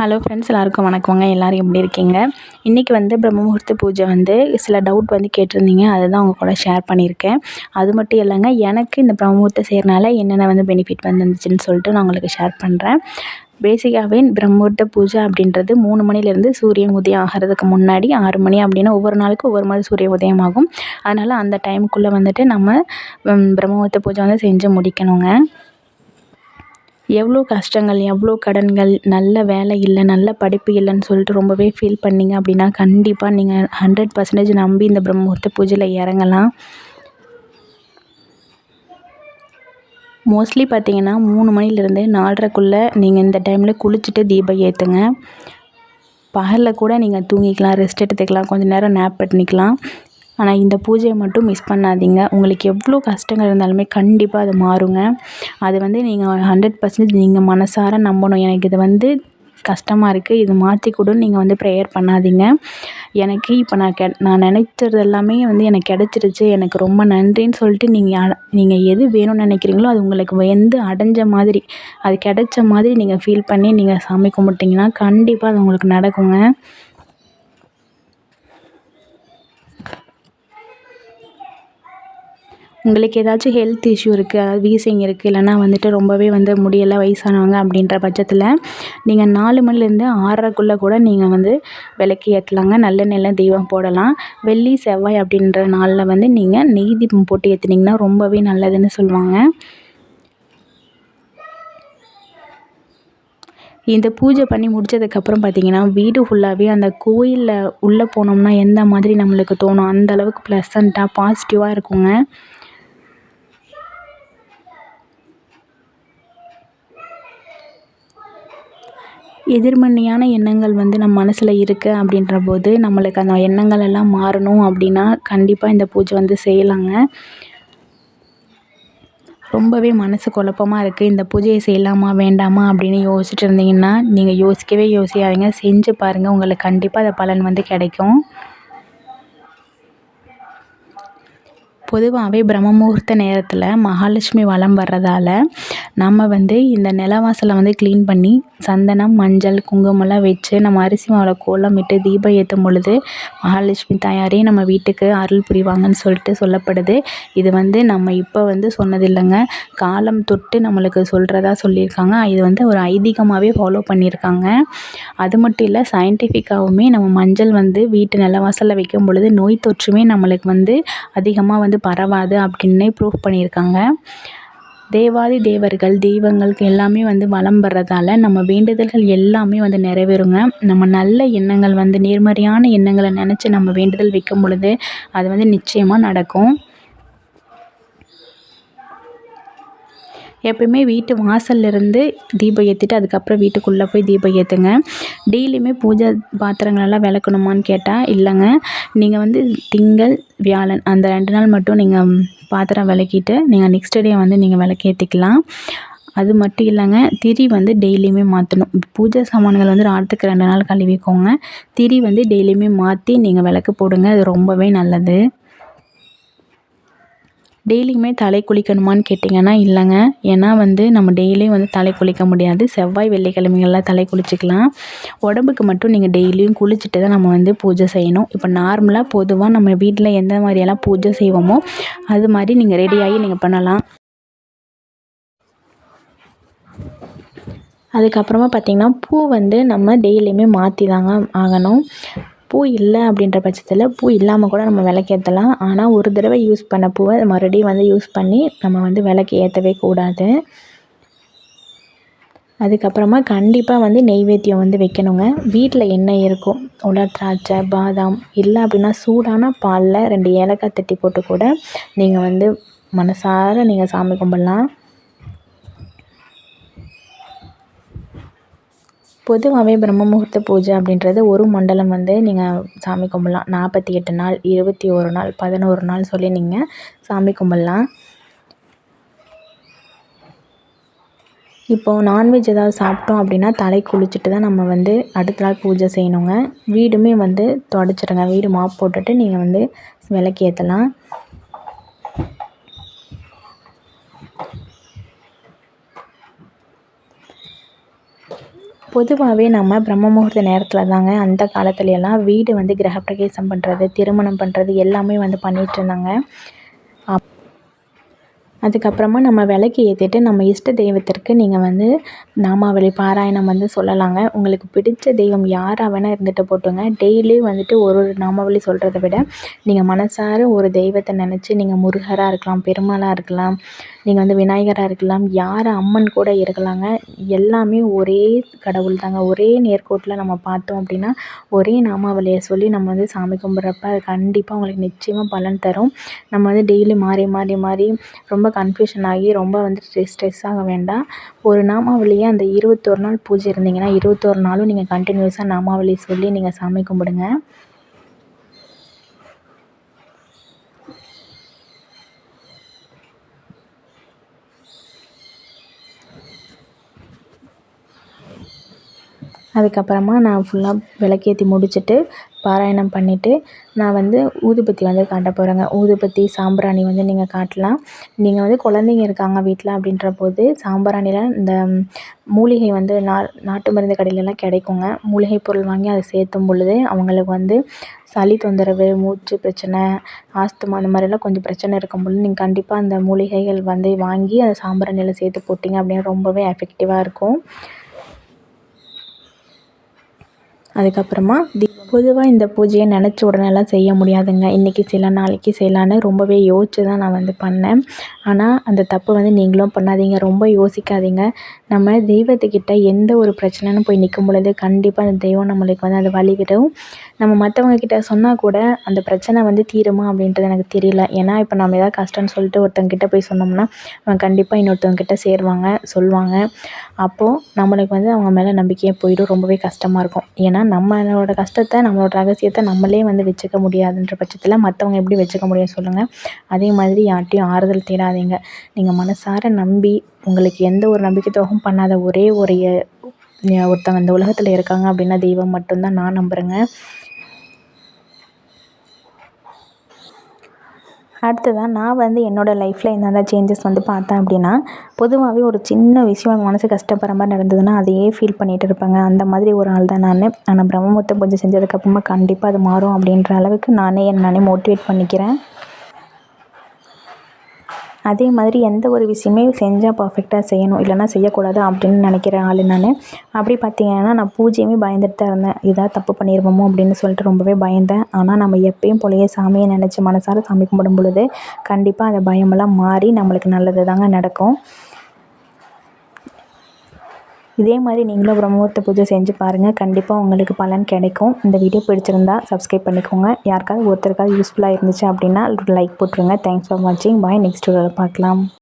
Hello friends எல்லாருக்கும் வணக்கங்க. எல்லோரும் எப்படி இருக்கீங்க? இன்றைக்கி வந்து பிரம்ம முகூர்த்த பூஜை வந்து சில டவுட் வந்து கேட்டிருந்தீங்க. அதை தான் உங்கள் கூட ஷேர் பண்ணியிருக்கேன். அது மட்டும் இல்லைங்க எனக்கு இந்த பிரம்ம முகூர்த்தம் செய்கிறனால என்னென்ன வந்து பெனிஃபிட் வந்துருந்துச்சுன்னு சொல்லிட்டு நான் உங்களுக்கு ஷேர் பண்ணுறேன் பேசிக்காகவே பிரம்மூர்த்த பூஜை அப்படின்றது மூணு மணிலேருந்து சூரியன் உதயம் ஆகிறதுக்கு முன்னாடி ஆறு மணி அப்படின்னா ஒவ்வொரு நாளுக்கும் ஒவ்வொரு மாதிரி சூரிய உதயம் ஆகும். அதனால் அந்த டைமுக்குள்ளே வந்துட்டு நம்ம பிரம்மூர்த்த பூஜை வந்து செஞ்சு முடிக்கணுங்க. எவ்வளோ கஷ்டங்கள் எவ்வளோ கடன்கள் நல்ல வேலை இல்லை நல்ல படிப்பு இல்லைன்னு சொல்லிட்டு ரொம்பவே ஃபீல் பண்ணிங்க அப்படின்னா கண்டிப்பாக நீங்கள் ஹண்ட்ரட் பர்சன்டேஜ் நம்பி இந்த பிரம்மமுகூர்த்த பூஜையில் இறங்கலாம். மோஸ்ட்லி பார்த்தீங்கன்னா மூணு மணிலேருந்து நாலரைக்குள்ளே நீங்கள் இந்த டைமில் குளிச்சுட்டு தீபம் ஏற்றுங்க பகலில் கூட நீங்கள் தூங்கிக்கலாம் ரெஸ்ட் எடுத்துக்கலாம் கொஞ்சம் நேரம் நேப் பண்ணிக்கலாம். ஆனால் இந்த பூஜையை மட்டும் மிஸ் பண்ணாதீங்க. உங்களுக்கு எவ்வளோ கஷ்டங்கள் இருந்தாலுமே கண்டிப்பாக அது மாறுங்க. அது வந்து நீங்கள் ஹண்ட்ரட் பர்சன்டேஜ் நீங்கள் மனசார நம்பணும். எனக்கு இது வந்து கஷ்டமாக இருக்குது இது மாற்றி கொடுன்னு நீங்கள் வந்து ப்ரேயர் பண்ணாதீங்க. எனக்கு இப்போ நான் கெ நான் நினைச்சது எல்லாமே வந்து எனக்கு கிடச்சிருச்சு. எனக்கு ரொம்ப நன்றின்னு சொல்லிட்டு நீங்கள் நீங்கள் எது வேணும்னு நினைக்கிறீங்களோ அது உங்களுக்கு வந்து அடைஞ்ச மாதிரி அது கிடைச்ச மாதிரி நீங்கள் ஃபீல் பண்ணி நீங்கள் சாமி கும்பிட்டிங்கன்னா கண்டிப்பாக அது உங்களுக்கு நடக்குங்க. உங்களுக்கு ஏதாச்சும் ஹெல்த் இஷ்யூ இருக்குது அதாவது வீசிங் இருக்குது இல்லைனா வந்துட்டு ரொம்பவே வந்து முடியலை வயசானவங்க அப்படின்ற பட்சத்தில் நீங்கள் நாலு மணிலேருந்து ஆறரைக்குள்ளே கூட நீங்கள் வந்து விளக்கு ஏற்றலாங்க நல்லெண்ணெயில் தெய்வம் போடலாம். வெள்ளி செவ்வாய் அப்படின்ற நாளில் வந்து நீங்கள் நெய் தீபம் போட்டு ஏற்றுனீங்கன்னா ரொம்பவே நல்லதுன்னு சொல்லுவாங்க. இந்த பூஜை பண்ணி முடித்ததுக்கப்புறம் பார்த்திங்கன்னா வீடு ஃபுல்லாகவே அந்த கோயிலில் உள்ளே போனோம்னா எந்த மாதிரி நம்மளுக்கு தோணும்? அந்த அளவுக்கு ப்ளசண்ட்டாக பாசிட்டிவாக இருக்குங்க. எதிர்மறையான எண்ணங்கள் வந்து நம்ம மனசில் இருக்குது அப்படின்ற போது நம்மளுக்கு அந்த எண்ணங்கள் எல்லாம் மாறணும் அப்படின்னா கண்டிப்பாக இந்த பூஜை வந்து செய்யலாங்க. ரொம்பவே மனசு குழப்பமாக இருக்குது இந்த பூஜையை செய்யலாமா வேண்டாமா அப்படின்னு யோசிச்சுட்டு இருந்தீங்கன்னா நீங்கள் யோசிக்கவே யோசிக்காதீங்க. செஞ்சு பாருங்கள் உங்களுக்கு கண்டிப்பாக அந்த பலன் வந்து கிடைக்கும். பொதுவாகவே பிரம்ம முகூர்த்த நேரத்தில் மகாலட்சுமி வலம் வர்றதால நம்ம வந்து இந்த நிலவாசலை வந்து க்ளீன் பண்ணி சந்தனம் மஞ்சள் குங்குமம்லாம் வச்சு நம்ம அரிசி மாவில் கோலமிட்டு தீபம் ஏற்றும் பொழுது மகாலட்சுமி தாயாரே நம்ம வீட்டுக்கு அருள் புரிவாங்கன்னு சொல்லிட்டு சொல்லப்படுது. இது வந்து நம்ம இப்போ வந்து சொன்னது இல்லைங்க காலம் தொட்டு நம்மளுக்கு சொல்கிறதா சொல்லியிருக்காங்க. இது வந்து ஒரு ஐதீகமாகவே ஃபாலோ பண்ணியிருக்காங்க. அது மட்டும் இல்லை சயின்டிஃபிக்காகவுமே நம்ம மஞ்சள் வந்து வீட்டு நிலவாசலில் வைக்கும் பொழுது நோய் தொற்றுமே நம்மளுக்கு வந்து அதிகமாக வந்து பரவாது அப்படின்னே ப்ரூஃப் பண்ணியிருக்காங்க. தேவாதி தேவர்கள் தெய்வங்களுக்கு எல்லாமே வந்து வலம் வர்றதால நம்ம வேண்டுதல்கள் எல்லாமே வந்து நிறைவேறுங்க. நம்ம நல்ல எண்ணங்கள் வந்து நேர்மறையான எண்ணங்களை நினச்சி நம்ம வேண்டுதல் வைக்கும் பொழுது அது வந்து நிச்சயமாக நடக்கும். எப்பயுமே வீட்டு வாசல்லிருந்து தீபம் ஏற்றிட்டு அதுக்கப்புறம் வீட்டுக்குள்ளே போய் தீபம் ஏற்றுங்க டெய்லியுமே பூஜை பாத்திரங்களெல்லாம் விளக்கணுமான்னு கேட்டால் இல்லைங்க. நீங்கள் வந்து திங்கள் வியாழன் அந்த ரெண்டு நாள் மட்டும் நீங்கள் பாத்திரம் விளக்கிட்டு நீங்கள் நெக்ஸ்ட் டே வந்து நீங்கள் விளக்கேற்றிக்கலாம் அது மட்டும் இல்லைங்க திரி வந்து டெய்லியுமே மாற்றணும் பூஜை சாமான்கள் வந்து வாரத்துக்கு ரெண்டு நாள் கழுவிக்கோங்க. திரி வந்து டெய்லியுமே மாற்றி நீங்கள் விளக்கு போடுங்க அது ரொம்பவே நல்லது. டெய்லியுமே தலை குளிக்கணுமான்னு கேட்டிங்கன்னா இல்லைங்க. ஏன்னா வந்து நம்ம டெய்லியும் வந்து தலை குளிக்க முடியாது. செவ்வாய் வெள்ளிக்கிழமைகளில் தலை குளிச்சிக்கலாம். உடம்புக்கு மட்டும் நீங்கள் டெய்லியும் குளிச்சுட்டு தான் நம்ம வந்து பூஜை செய்யணும். இப்போ நார்மலாக பொதுவாக நம்ம வீட்டில் எந்த மாதிரியெல்லாம் பூஜை செய்வோமோ அது மாதிரி நீங்கள் ரெடியாகி நீங்கள் பண்ணலாம். அதுக்கப்புறமா பார்த்திங்கன்னா பூ வந்து நம்ம டெய்லியுமே மாற்றி தாங்க ஆகணும். பூ இல்லை அப்படின்ற பட்சத்தில் பூ இல்லாமல் கூட நம்ம விளக்கேற்றலாம் ஆனால் ஒரு தடவை யூஸ் பண்ண பூவை மறுபடியும் வந்து யூஸ் பண்ணி நம்ம வந்து விளக்கு ஏற்றவே கூடாது. அதுக்கப்புறமா கண்டிப்பாக வந்து நெய்வேத்தியம் வந்து வைக்கணுங்க. வீட்டில் என்ன இருக்கும் உலர் திராட்சை பாதாம் இல்லை அப்படின்னா சூடான பாலில் ரெண்டு ஏலக்காய் தட்டி போட்டு கூட நீங்கள் வந்து மனசார நீங்கள் சாமி கும்பிட்லாம். பொதுவாகவே பிரம்ம முகூர்த்த பூஜை அப்படின்றது ஒரு மண்டலம் வந்து நீங்கள் சாமி கும்பிட்லாம். நாற்பத்தி எட்டு நாள் இருபத்தி ஒரு நாள் பதினோரு நாள் சொல்லி நீங்கள் சாமி கும்பிட்லாம். இப்போது நான்வெஜ் ஏதாவது சாப்பிட்டோம் அப்படின்னா தலை குளிச்சுட்டு தான் நம்ம வந்து அடுத்த நாள் பூஜை செய்யணுங்க. வீடுமே வந்து தொடச்சிடுங்க வீடு மாப் போட்டுட்டு நீங்கள் வந்து விளக்கு ஏற்றலாம் பொதுவாகவே நம்ம பிரம்ம முகூர்த்த நேரத்தில் தாங்க அந்த காலத்துலலாம் வீடு வந்து கிரகப்பிரவேசம் பண்ணுறது திருமணம் பண்ணுறது எல்லாமே வந்து பண்ணிகிட்ருந்தாங்க அப் அதுக்கப்புறமா நம்ம விளக்கு ஏற்றிட்டு நம்ம இஷ்ட தெய்வத்திற்கு நீங்கள் வந்து நாமாவளி பாராயணம் வந்து சொல்லலாங்க. உங்களுக்கு பிடிச்ச தெய்வம் யாராக வேணால் இருந்துட்டு போட்டுங்க. டெய்லி வந்துட்டு ஒரு ஒரு நாமாவளி சொல்கிறத விட நீங்கள் மனசார ஒரு தெய்வத்தை நினச்சி நீங்கள் முருகராக இருக்கலாம் பெருமாளாக இருக்கலாம் நீங்கள் வந்து விநாயகராக இருக்கலாம் யார் அம்மன் கூட இருக்கலாங்க. எல்லாமே ஒரே கடவுள் தாங்க ஒரே நேர்கோட்டில் நம்ம பார்த்தோம் அப்படின்னா ஒரே நாமாவளியை சொல்லி நம்ம வந்து சாமி கும்பிட்றப்ப அது கண்டிப்பாக உங்களுக்கு நிச்சயமாக பலன் தரும். நம்ம வந்து டெய்லி மாறி மாறி மாறி ரொம்ப கன்ஃப்யூஷன் ஆகி ரொம்ப வந்து ஸ்ட்ரெஸ் ஸ்ட்ரெஸ் ஆக வேண்டாம். ஒரு நாமாவளியை அந்த இருபத்தொரு நாள் பூஜை இருந்தீங்கன்னா இருபத்தொரு நாளும் நீங்கள் கண்டினியூஸாக நாமாவளி சொல்லி நீங்கள் சாமி கும்பிடுங்க. அதுக்கப்புறமா நான் ஃபுல்லாக விளக்கேற்றி முடிச்சுட்டு பாராயணம் பண்ணிவிட்டு நான் வந்து ஊதுபத்தி வந்து காட்ட போகிறேங்க ஊதுபத்தி சாம்பிராணி வந்து நீங்கள் காட்டலாம். நீங்கள் வந்து குழந்தைங்க இருக்காங்க வீட்டில் அப்படின்ற போது சாம்பிராணியில் இந்த மூலிகை வந்து நா நாட்டு மருந்து கடையிலலாம் கிடைக்குங்க. மூலிகை பொருள் வாங்கி அதை சேர்த்தும் பொழுது அவங்களுக்கு வந்து சளி தொந்தரவு மூச்சு பிரச்சனை ஆஸ்துமா அந்த மாதிரிலாம் கொஞ்சம் பிரச்சனை இருக்கும் பொழுது நீங்கள் கண்டிப்பாக அந்த மூலிகைகள் வந்து வாங்கி அதை சாம்பிராணியில் சேர்த்து போட்டிங்க அப்படின்னா ரொம்பவே எஃபெக்டிவாக இருக்கும். அதுக்கப்புறமா தி பொதுவாக இந்த பூஜையை நினச்ச உடனேலாம் செய்ய முடியாதுங்க. இன்றைக்கி செய்யலாம் நாளைக்கு செய்யலான்னு ரொம்பவே யோசித்து தான் நான் வந்து பண்ணேன். ஆனால் அந்த தப்பு வந்து நீங்களும் பண்ணாதீங்க. ரொம்ப யோசிக்காதீங்க. நம்ம தெய்வத்துக்கிட்ட எந்த ஒரு பிரச்சனைன்னு போய் நிற்கும் பொழுது கண்டிப்பாக அந்த தெய்வம் நம்மளுக்கு வந்து அதை வழிவிடும். நம்ம மற்றவங்க கிட்ட சொன்னால் கூட அந்த பிரச்சனை வந்து தீருமா அப்படின்றது எனக்கு தெரியல. ஏன்னா இப்போ நம்ம ஏதாவது கஷ்டம்னு சொல்லிட்டு ஒருத்தவங்க போய் சொன்னோம்னா அவங்க கண்டிப்பாக இன்னொருத்தவங்க கிட்ட சேருவாங்க சொல்லுவாங்க அப்போது நம்மளுக்கு வந்து அவங்க மேலே நம்பிக்கையே போயிடும். ரொம்பவே கஷ்டமாக இருக்கும். ஏன்னா நம்மளோட கஷ்டத்தை நம்மளோட ரகசியத்தை நம்மளே வந்து வச்சுக்க முடியாதுன்ற பட்சத்தில் மற்றவங்க எப்படி வச்சுக்க முடியும் சொல்லுங்கள் அதே மாதிரி யார்கிட்டையும் ஆறுதல் தேடாதீங்க. நீங்கள் மனசார நம்பி உங்களுக்கு எந்த ஒரு நம்பிக்கை துரோகம் பண்ணாத ஒரே ஒரு ஒருத்தவங்க இந்த உலகத்தில் இருக்காங்க அப்படின்னா தெய்வம் மட்டும்தான் நான் நம்புகிறேங்க அடுத்ததாக நான் வந்து என்னோடய லைஃப்பில் என்னென்ன சேஞ்சஸ் வந்து பார்த்தேன் அப்படின்னா பொதுவாகவே ஒரு சின்ன விஷயம் மனசு கஷ்டப்படுற மாதிரி நடந்ததுன்னா அதையே ஃபீல் பண்ணிகிட்டு இருப்பேங்க. அந்த மாதிரி ஒரு ஆள் தான் நான். ஆனால் பிரம்மமுத்தம் பூஜை செஞ்சதுக்கப்புறமா கண்டிப்பாக அது மாறும் அப்படின்ற அளவுக்கு நானே என்னை நானே மோட்டிவேட் பண்ணிக்கிறேன். அதே மாதிரி எந்த ஒரு விஷயமே செஞ்சால் பர்ஃபெக்டாக செய்யணும். இல்லைனா செய்யக்கூடாது அப்படின்னு நினைக்கிற ஆள் நான். அப்படி பார்த்தீங்கன்னா நான் பூஜையுமே பயந்துட்டு தான் இருந்தேன். ஏதாவது தப்பு பண்ணிடுவோமோ அப்படின்னு சொல்லிட்டு ரொம்பவே பயந்தேன். ஆனால் நம்ம எப்பயும் போலயே சாமியை நினச்சி மனசார சாமி கும்பிடும் பொழுது கண்டிப்பாக அந்த பயமெல்லாம் மாறி நம்மளுக்கு நல்லது தாங்க நடக்கும். இதே மாதிரி நீங்களும் பிரம்மூர்த்த பூஜை செஞ்சு பாருங்கள் கண்டிப்பாக உங்களுக்கு பலன் கிடைக்கும். இந்த வீடியோ பிடிச்சிருந்தா சப்ஸ்கிரைப் பண்ணிக்கோங்க. யாருக்காவது ஒருத்தருக்காவது யூஸ்ஃபுல்லாக இருந்துச்சு அப்படின்னா லைக் போட்டுருங்க. தேங்க்ஸ் ஃபார் வாட்சிங் பாய் நெக்ஸ்ட் வீடியோவில் பார்க்கலாம்.